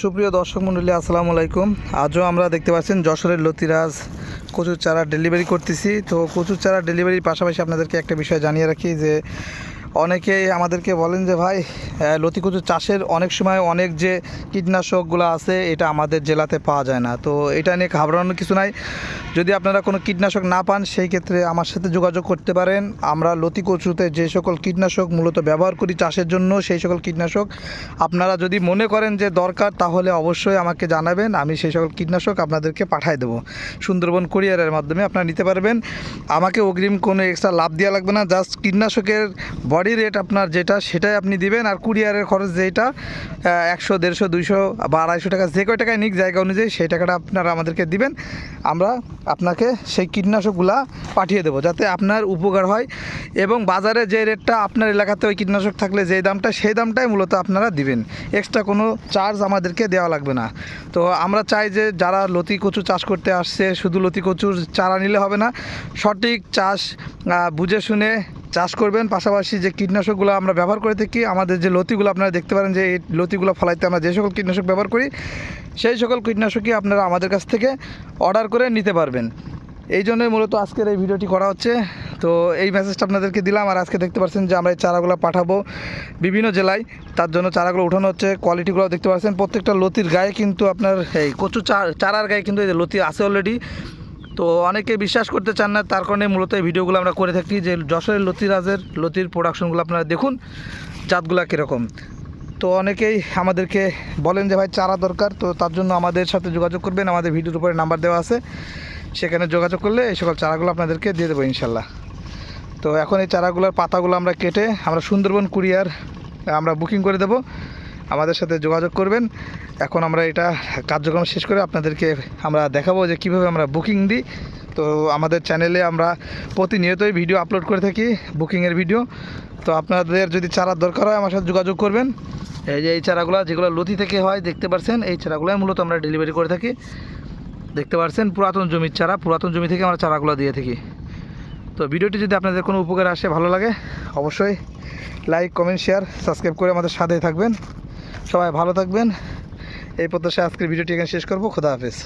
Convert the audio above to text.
সুপ্রিয় দর্শক মন্ডলী আসসালামু আলাইকুম। আজও আমরা দেখতে পাচ্ছেন যশোরের লতিরাজ কচুর চারা ডেলিভারি করতেছি। তো কচুর চারা ডেলিভারির পাশাপাশি আপনাদেরকে একটা বিষয় জানিয়ে রাখি যে অনেকেই আমাদেরকে বলেন যে ভাই আহ, লতি কচু চাষের অনেক সময় অনেক যে কীটনাশকগুলো আছে এটা আমাদের জেলাতে পাওয়া যায় না। তো এটা নিয়ে ঘাবড়ানোর কিছু নাই। যদি আপনারা কোনো কীটনাশক না পান সেই ক্ষেত্রে আমার সাথে যোগাযোগ করতে পারেন। আমরা লতি কচুতে যে সকল কীটনাশক মূলত ব্যবহার করি চাষের জন্য সেই সকল কীটনাশক। আপনারা যদি মনে করেন যে দরকার তাহলে অবশ্যই আমাকে জানাবেন। আমি সেই সকল কীটনাশক আপনাদেরকে পাঠিয়ে দেবো। সুন্দরবন কুরিয়ারের মাধ্যমে আপনারা নিতে পারবেন। আমাকে অগ্রিম কোনো এক্সট্রা লাভ দেওয়া লাগবে না। জাস্ট কীটনাশকের রেট আপনার যেটা, সেটাই আপনি দিবেন। আর কুরিয়ারের খরচ যেটা একশো, দেড়শো, দুইশো বা আড়াইশো টাকা, যে কয় টাকায় নিক, জায়গা অনুযায়ী সেই টাকাটা আপনারা আমাদেরকে দিবেন। আমরা আপনাকে সেই কীটনাশকগুলা পাঠিয়ে দেবো, যাতে আপনার উপকার হয়। এবং বাজারে যে রেটটা আপনার এলাকাতে ওই কীটনাশক থাকলে যেই দামটা, সেই দামটাই মূলত আপনারা দিবেন। এক্সট্রা কোনো চার্জ আমাদেরকে দেওয়া লাগবে না। তো আমরা চাই যে যারা লতি কচু চাষ করতে আসছে, শুধু লতি কচুর চারা নিলে হবে না, সঠিক চাষ বুঝে শুনে চাষ করবেন, পাশাপাশি যে কীটনাশকগুলো আমরা ব্যবহার করে থাকি, আমাদের যে লতিগুলো আপনারা দেখতে পারেন যে এই লতিগুলো ফলাইতে আমরা যে সকল কীটনাশক ব্যবহার করি, সেই সকল কীটনাশকই আপনারা আমাদের কাছ থেকে অর্ডার করে নিতে পারবেন। এই জন্যই মূলত আজকের এই ভিডিওটি করা হচ্ছে। তো এই মেসেজটা আপনাদেরকে দিলাম, আর আজকে দেখতে পাচ্ছেন যে আমরা এই চারাগুলো পাঠাবো বিভিন্ন জেলায়। তার জন্য চারাগুলো উঠানো হচ্ছে কোয়ালিটিগুলো দেখতে পাচ্ছেন। প্রত্যেকটা লতির গায়ে কিন্তু আপনার, এই কচু চারার গায়ে কিন্তু এই লতি আছে অলরেডি তো অনেকে বিশ্বাস করতে চান না, তার কারণে মূলত এই ভিডিওগুলো আমরা করে থাকি যে যশোরের লতিরাজের, লতির প্রোডাকশনগুলো আপনারা দেখুন, জাতগুলো কীরকম। তো অনেকেই আমাদেরকে বলেন যে ভাই চারা দরকার, তো তার জন্য আমাদের সাথে যোগাযোগ করবেন, আমাদের ভিডিওর উপরে নাম্বার দেওয়া আছে, সেখানে যোগাযোগ করলে এই সকল চারাগুলো আপনাদেরকে দিয়ে দেবো ইনশাল্লাহ। তো এখন এই চারাগুলোর পাতাগুলো আমরা কেটে আমরা সুন্দরবন কুরিয়ার আমরা বুকিং করে দেব। আমাদের সাথে যোগাযোগ করবেন। এখন আমরা এটা কার্যক্রম শেষ করে আপনাদেরকে আমরা দেখাবো যে কীভাবে আমরা বুকিং দিই। তো আমাদের চ্যানেলে আমরা প্রতিনিয়তই ভিডিও আপলোড করে থাকি, বুকিংয়ের ভিডিও। তো আপনাদের যদি চারার দরকার হয়, আমার সাথে যোগাযোগ করবেন। এই যে এই চারাগুলো, যেগুলো লতি থেকে হয়, দেখতে পাচ্ছেন এই চারাগুলোই মূলত আমরা ডেলিভারি করে থাকি। দেখতে পাচ্ছেন পুরাতন জমির চারা, পুরাতন জমি থেকে আমরা চারাগুলো দিয়ে থাকি। তো ভিডিওটি যদি আপনাদের কোনো উপকার আসে, ভালো লাগে, অবশ্যই লাইক, কমেন্ট, শেয়ার, সাবস্ক্রাইব করে আমাদের সাথে থাকবেন। সবাই ভালো থাকবেন। এই প্রত্যাশায় আজকের ভিডিওটি এখানে শেষ করব। খোদা হাফেজ।